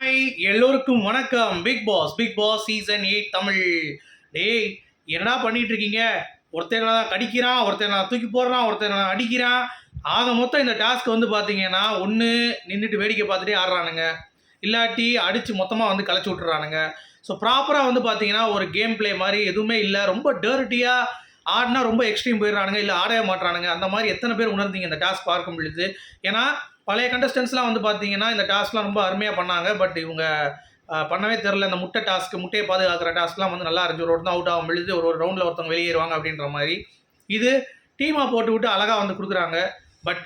Hi எல்லோருக்கும் வணக்கம். Bigg Boss Bigg Boss season eight Tamil. டேய் என்னடா பண்ணிட்டு இருக்கீங்க? ஒருத்தன் நான் கடிக்கிறான் ஒருத்தன் நான் தூக்கி போடுறான் ஒருத்தன் நான் அடிக்கிறான். ஆக மொத்தம் இந்த டாஸ்க் வந்து பார்த்தீங்கன்னா ஒன்று நின்றுட்டு வேடிக்கை பார்த்துட்டே ஆடுறானுங்க. இல்லாட்டி அடித்து மொத்தமாக வந்து கலைச்சி விட்டுறானுங்க. ஸோ ப்ராப்பராக வந்து பார்த்தீங்கன்னா ஒரு கேம் ப்ளே மாதிரி எதுவுமே இல்லை. ரொம்ப டேர்ட்டியாக ஆடினா ரொம்ப எக்ஸ்ட்ரீம் போயிடுறானுங்க இல்லை ஆடவே மாட்றானுங்க. அந்த மாதிரி எத்தனை பேர் உணர்ந்தீங்க இந்த டாஸ்க் பார்க்கும் பொழுது? ஏன்னா பழைய கண்டஸ்டன்ஸ்லாம் வந்து பார்த்தீங்கன்னா இந்த டாஸ்க்லாம் ரொம்ப அருமையாக பண்ணாங்க. பட் இவங்க பண்ணவே தெரில இந்த முட்டை டாஸ்க் முட்டையை பாதுகாக்கிற டாஸ்க்லாம் வந்து நல்லா இருந்துச்சு. ஒரு ஒருத்தன் அவுட் ஆகும் எழுதி ஒரு ஒரு ரவுண்டில் ஒருத்தவங்க வெளியேறுவாங்க அப்படின்ற மாதிரி. இது டீமாக போட்டு விட்டு அழகாக வந்து கொடுக்குறாங்க. பட்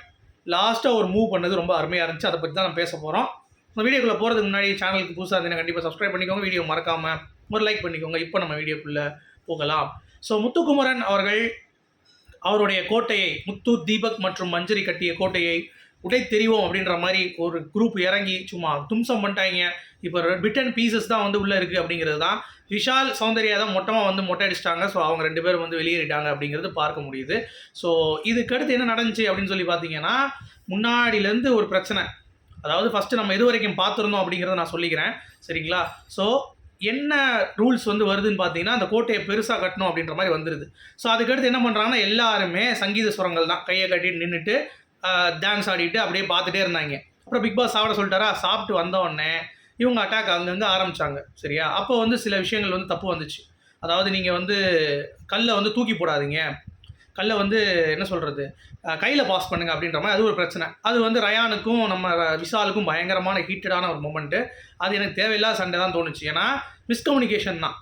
லாஸ்ட்டாக ஒரு மூவ் பண்ணது ரொம்ப அருமையாக இருந்துச்சு. அதை பற்றி தான் நம்ம பேச போகிறோம் இந்த வீடியோக்குள்ளே போகிறதுக்கு முன்னாடி சேனலுக்கு புதுசாக இருந்தீங்கன்னா கண்டிப்பாக சப்ஸ்கிரைப் பண்ணிக்கோங்க. வீடியோ மறக்காமல் ஒரு லைக் பண்ணிக்கோங்க. இப்போ நம்ம வீடியோக்குள்ளே போகலாம். ஸோ முத்துக்குமரன் அவர்கள் அவருடைய கோட்டையை முத்து தீபக் மற்றும் மஞ்சரி கட்டிய கோட்டையை உடை தெரிவோம் அப்படின்ற மாதிரி ஒரு குரூப் இறங்கி சும்மா தும்சம் பண்ணிட்டாங்க. இப்போ பிட் அண்ட் பீசஸ் தான் வந்து உள்ளே இருக்குது அப்படிங்கிறது தான். விஷால் சௌந்தர்யா தான் மொட்டமாக வந்து மொட்டை அடிச்சிட்டாங்க. ஸோ அவங்க ரெண்டு பேரும் வந்து வெளியேறிட்டாங்க அப்படிங்கிறது பார்க்க முடியுது. ஸோ இதுக்கடுத்து என்ன நடந்துச்சு அப்படின்னு சொல்லி பார்த்தீங்கன்னா முன்னாடியிலேருந்து ஒரு பிரச்சனை. அதாவது ஃபஸ்ட்டு நம்ம எது வரைக்கும் பார்த்துருந்தோம் அப்படிங்கிறத நான் சொல்லிக்கிறேன். சரிங்களா? ஸோ என்ன ரூல்ஸ் வந்து வருதுன்னு பார்த்தீங்கன்னா அந்த கோட்டையை பெருசாக கட்டணும் அப்படின்ற மாதிரி வந்துடுது ஸோ அதுக்கடுத்து என்ன பண்ணுறாங்கன்னா எல்லாருமே சங்கீத சுரங்கள் தான். கையை கட்டிட்டு நின்றுட்டு டான்ஸ் ஆடிட்டு அப்படியே பார்த்துட்டே இருந்தாங்க. அப்புறம் பிக் பாஸ் சாப்பிட சொல்லிட்டாரா? சாப்பிட்டு வந்தோடனே இவங்க அட்டாக் அங்கங்கே ஆரம்பித்தாங்க சரியா? அப்போ வந்து சில விஷயங்கள் வந்து தப்பு வந்துச்சு. அதாவது நீங்கள் வந்து கல்லை வந்து தூக்கி போடாதீங்க. கல்லை வந்து என்ன சொல்கிறது கையில் பாஸ் பண்ணுங்க அப்படின்ற மாதிரி அது ஒரு பிரச்சனை. அது வந்து ரயானுக்கும் நம்ம விஷாலுக்கும் பயங்கரமான ஹீட்டடான ஒரு மூமெண்ட்டு அது எனக்கு தேவையில்லாத சண்டை தான் தோணுச்சு. ஏன்னா மிஸ்கம்யூனிகேஷன் தான்.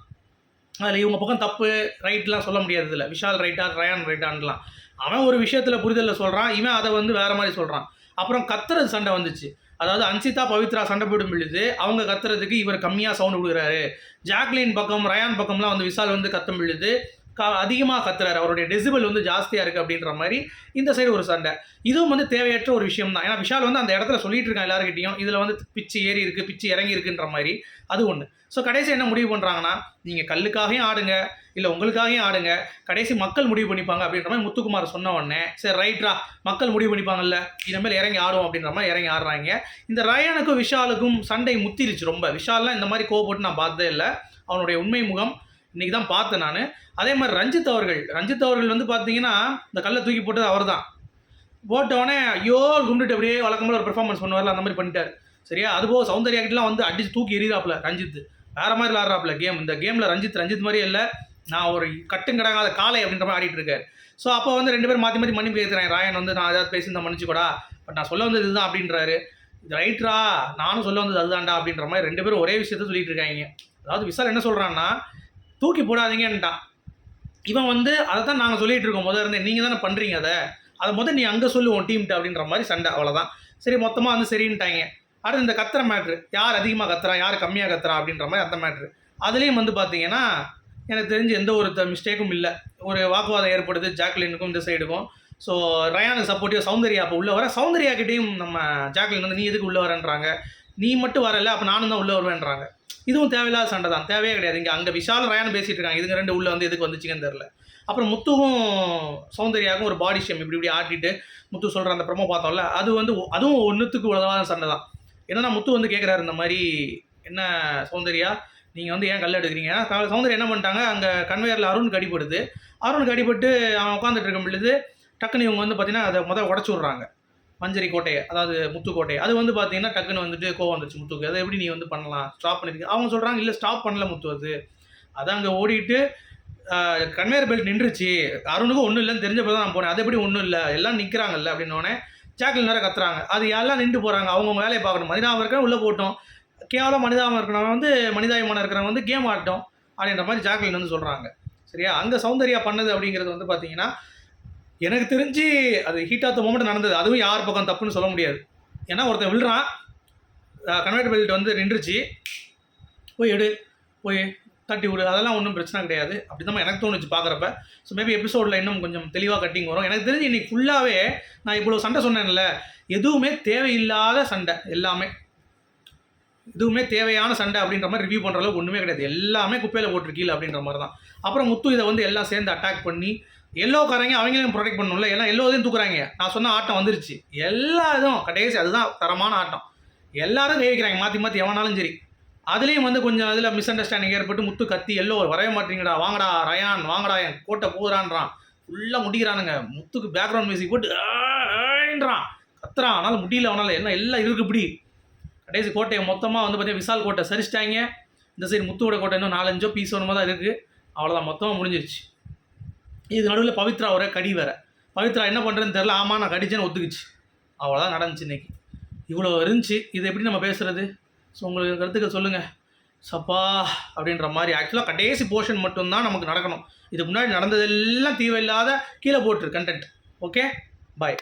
அதில் இவங்க பக்கம் தப்பு ரைட்லாம் சொல்ல முடியாது இதில். விஷால் ரைட்டா ரயான் ரைட்டான்லாம் அவன் ஒரு விஷயத்தில் புரிதலில் சொல்கிறான் இவன் அதை வந்து வேறு மாதிரி சொல்கிறான் அப்புறம் கத்துறது சண்டை வந்துச்சு. அதாவது அன்சிதா பவித்ரா சண்டை போடும் பொழுது அவங்க கத்துறதுக்கு இவர் கம்மியாக சவுண்ட் கொடுக்குறாரு. ஜாக்லின் பக்கம் ரயான் பக்கம்லாம் வந்து விசால் வந்து கத்தும் பொழுது அதிகமாக கத்துறாரு. அவருடைய டெசிபிள் வந்து ஜாஸ்தியாக இருக்குது அப்படின்ற மாதிரி இந்த சைடு ஒரு சண்டை. இதுவும் வந்து தேவையற்ற ஒரு விஷயம் தான். ஏன்னா விஷால் வந்து அந்த இடத்துல சொல்லிட்டு இருக்கான் எல்லாருக்கிட்டையும் இதில் வந்து பிச்சு ஏறி இருக்குது பிச்சு இறங்கி இருக்குன்ற மாதிரி. அது ஒன்று ஸோ கடைசி என்ன முடிவு பண்ணுறாங்கன்னா நீங்கள் கல்லுக்காகவும் ஆடுங்க இல்லை உங்களுக்காகவும் ஆடுங்க. கடைசி மக்கள் முடிவு பண்ணிப்பாங்க அப்படின்ற மாதிரி முத்துக்குமார் சொன்ன உடனே சரி ரைட்ரா மக்கள் முடிவு பண்ணிப்பாங்கல்ல. இனிமேல் இறங்கி ஆடுவோம் அப்படின்ற மாதிரி இறங்கி ஆடுறாங்க. இந்த ரயானுக்கும் விஷாலுக்கும் சண்டை முத்திருச்சு ரொம்ப. விஷால்லாம் இந்த மாதிரி கோவப்பட்டு நான் பார்த்ததே இல்லை. அவனுடைய உண்மை முகம் இன்றைக்கி தான் பார்த்தேன் நான். அதே மாதிரி ரஞ்சித் அவர்கள். ரஞ்சித் அவர்கள் வந்து பார்த்தீங்கன்னா இந்த கல்லை தூக்கி போட்டது அவர் தான் போட்டவொடனே ஐயோ கும்பிட்டு அப்படியே வழக்கமாக ஒரு பெர்ஃபார்மன்ஸ் பண்ணுவார்ல அந்த மாதிரி பண்ணிட்டார். சரியா? அதுபோக சௌந்தர்யா கிட்டலாம் வந்து அடிச்சு தூக்கி எறிகிறாப்புல ரஞ்சித். வேற மாதிரி விளாட்றாப்புல கேம் இந்த கேமில் ரஞ்சித் ரஞ்சித் மாதிரியே இல்லை. நான் ஒரு கட்டும் கிடங்காத காலை அப்படின்ற மாதிரி ஆடிட்டு இருக்காரு. ஸோ அப்போ வந்து ரெண்டு பேரும் மாற்றி மாற்றி மன்னிப்பு கேட்குறேன் ராயன் வந்து நான் ஏதாவது பேசியிருந்தா மன்னிச்சுக்கூடா. பட் நான் சொல்ல வந்தது இதுதான் அப்படின்றாரு. இது ரைட்ரா நானும் சொல்ல வந்தது அதுதான்டா அப்படின்ற மாதிரி ரெண்டு பேரும் ஒரே விஷயத்த சொல்லிட்டு இருக்காங்க. அதாவது விசால் என்ன சொல்கிறான்னா தூக்கி போடாதீங்கன்ட்டான் இவன் வந்து அதை தான் நாங்கள் சொல்லிகிட்டு இருக்கோம். முதல்ல இருந்தே நீங்கள் தானே பண்ணுறீங்க அதை? அதை முதல் நீ அங்கே சொல்லு உன் டீம்கிட்ட அப்படின்ற மாதிரி சண்டை அவ்வளோதான் சரி மொத்தமாக வந்து சரின்ட்டாங்க. அடுத்து இந்த கத்துற மேட்ரு யார் அதிகமாக கத்துறா யார் கம்மியாக கத்துறா அப்படின்ற மாதிரி அந்த மேட்ரு அதுலேயும் வந்து பார்த்தீங்கன்னா எனக்கு தெரிஞ்சு எந்த ஒரு மிஸ்டேக்கும் இல்லை. ஒரு வாக்குவாதம் ஏற்படுது ஜாக்லினுக்கும் இந்த சைடுக்கும் ஸோ ரயானுக்கு சப்போர்ட்டிவ் சௌந்தர்யா அப்போ உள்ளே வர சௌந்தர்யா கிட்டேயும் நம்ம ஜாக்லின் வந்து நீ எதுக்கு உள்ளே வரேன்றாங்க? நீ மட்டும் வரல அப்போ நானும் தான் உள்ளே வருவேன்றாங்க. இதுவும் தேவையில்லாத சண்டை தான். தேவையே கிடையாது. இங்கே அங்கே விஷால் ரயான் பேசிகிட்டு இருக்காங்க. இதுங்க ரெண்டு உள்ளே வந்து எதுக்கு வந்துச்சுங்கன்னு தெரில அப்புறம் முத்துவும் சௌந்தர்யாவுக்கும் ஒரு பாடி ஷேம் இப்படி இப்படி ஆட்டிட்டு முத்து சொல்கிற அந்த ப்ரமோ பார்த்தோம்ல அது வந்து அதுவும் ஒன்றுத்துக்கு உதவாத சண்டை தான். என்னன்னா முத்து வந்து கேட்குறாரு இந்த மாதிரி என்ன சௌந்தர்யா நீங்கள் வந்து ஏன் கல் எடுக்கிறீங்க? சௌந்தர்யா என்ன பண்ணிட்டாங்க அங்கே கன்வேயரில் அருணுக்கு அடிபடுது அருணுக்கு அடிபட்டு அவன் உட்காந்துட்டு இருக்கும் பொழுது டக்குன்னு இவங்க வந்து பார்த்தீங்கன்னா அதை முதல் உடச்சி விட்றாங்க. மஞ்சரி கோட்டையை அதாவது முத்துக்கோட்டை அது வந்து பார்த்தீங்கன்னா டக்குன்னு வந்துட்டு கோவம் வந்துச்சு முத்துக்கு அதை எப்படி நீ வந்து பண்ணலாம்? ஸ்டாப் பண்ணிருக்கு அவங்க சொல்கிறாங்க இல்லை ஸ்டாப் பண்ணல முத்து அது. அது அங்கே ஓடிட்டு கன்வேயர் பெல்ட் நின்றுச்சு. அருணுக்கும் ஒன்றும் இல்லைன்னு தெரிஞ்ச தான் நான் போனேன். அது எப்படி ஒன்றும் இல்லை? எல்லாம் நிற்கிறாங்கல்ல அப்படின்னோடனே ஜாக்கில் நேரம் கத்துறாங்க. அது எல்லாம் நின்று போகிறாங்க அவங்கவுங்க வேலையை பார்க்கணும். மனிதாபம் இருக்கிற உள்ளே போட்டோம் கேவலம் மனிதாபம் இருக்கிறவங்க வந்து மனிதாயமான இருக்கிறவங்க வந்து கேம் ஆட்டோம் அப்படின்ற மாதிரி ஜாக்லின் வந்து சொல்கிறாங்க சரியா? அங்கே சௌந்தர்யா பண்ணது அப்படிங்கிறது வந்து பார்த்தீங்கன்னா எனக்கு தெரிஞ்சு அது ஹீட் ஆஃப் த மூமெண்ட் நடந்தது. அதுவும் யார் பக்கம் தப்புன்னு சொல்ல முடியாது. ஏன்னா ஒருத்தன் விழுறான். கன்வெர்ட் பெல்ட் வந்து நின்றுச்சு. போய் எடு. போய் தட்டி விடு. அதெல்லாம் ஒன்றும் பிரச்சனை கிடையாது. அப்படி தான் எனக்கு தோணுச்சு பார்க்குறப்ப ஸோ மேபி எபிசோடில் இன்னும் கொஞ்சம் தெளிவாக கட்டிங் வரும். எனக்கு தெரிஞ்சு இன்றைக்கி ஃபுல்லாகவே நான் இவ்வளோ சண்டை சொன்னேன்ல எதுவுமே தேவையில்லாத சண்டை எல்லாமே. எதுவுமே தேவையான சண்டை அப்படின்ற மாதிரி ரிவ்யூ பண்ணுற அளவுக்கு ஒன்றுமே கிடையாது. எல்லாமே குப்பையில் போட்டிருக்கீல அப்படின்ற மாதிரி தான் அப்புறம் முத்து இதை வந்து எல்லாம் சேர்ந்து அட்டாக் பண்ணி எல்லோக்காரங்க அவங்களையும் ப்ரொடெக்ட் பண்ணணும்ல. எல்லாம் எல்லோதையும் தூக்குறாங்க. நான் சொன்ன ஆட்டம் வந்துருச்சு. எல்லா இதுவும் கடைசி அதுதான் தரமான ஆட்டம். எல்லாரும் ஜெயிக்கிறாங்க. மாற்றி மாற்றி எவனாலும் சரி. அதுலேயும் வந்து கொஞ்சம் அதில் மிஸ் அண்டர்ஸ்டாண்டிங் ஏற்பட்டு முத்து கத்தி எல்லோ வரவே மாட்டீங்கடா வாங்கடா ரயான் வாங்கடா என் கோட்டை போகிறான்றான். ஃபுல்லாக முடிக்கிறானுங்க முத்துக்கு பேக்ரவுண்ட் மியூசிக் போட்டு ஆன்றான் கத்துறான். அதனால் முடியல அவனால். என்ன எல்லாம் இருக்கு இப்படி. கடைசி கோட்டையை மொத்தமாக வந்து பார்த்தீங்கன்னா விசால் கோட்டை சரிச்சிட்டாங்க. இந்த சைடு முத்துவோட கோட்டை இன்னும் நாலஞ்சோ பீஸ் ஒன்று தான் இருக்குது அவ்வளோதான் மொத்தமாக முடிஞ்சிருச்சு. இது நடுவில் பவித்ரா ஒரே கடி வேற. பவித்ரா என்ன பண்ணுறதுன்னு தெரில ஆமாம் நான் கடிச்சேன்னு ஒத்துக்குச்சு. அவ்வளோதான் நடந்துச்சு இன்னைக்கு. இவ்வளோ இருந்துச்சு. இது எப்படி நம்ம பேசுகிறது ஸோ உங்களுக்கு கருத்துக்கள் சொல்லுங்கள் சப்பா அப்படின்ற மாதிரி. ஆக்சுவலாக கடைசி போர்ஷன் மட்டும்தான் நமக்கு நடக்கணும். இதுக்கு முன்னாடி நடந்ததெல்லாம் தீவில்லாத கீழே போட்டுரு கண்டென்ட் ஓகே பாய்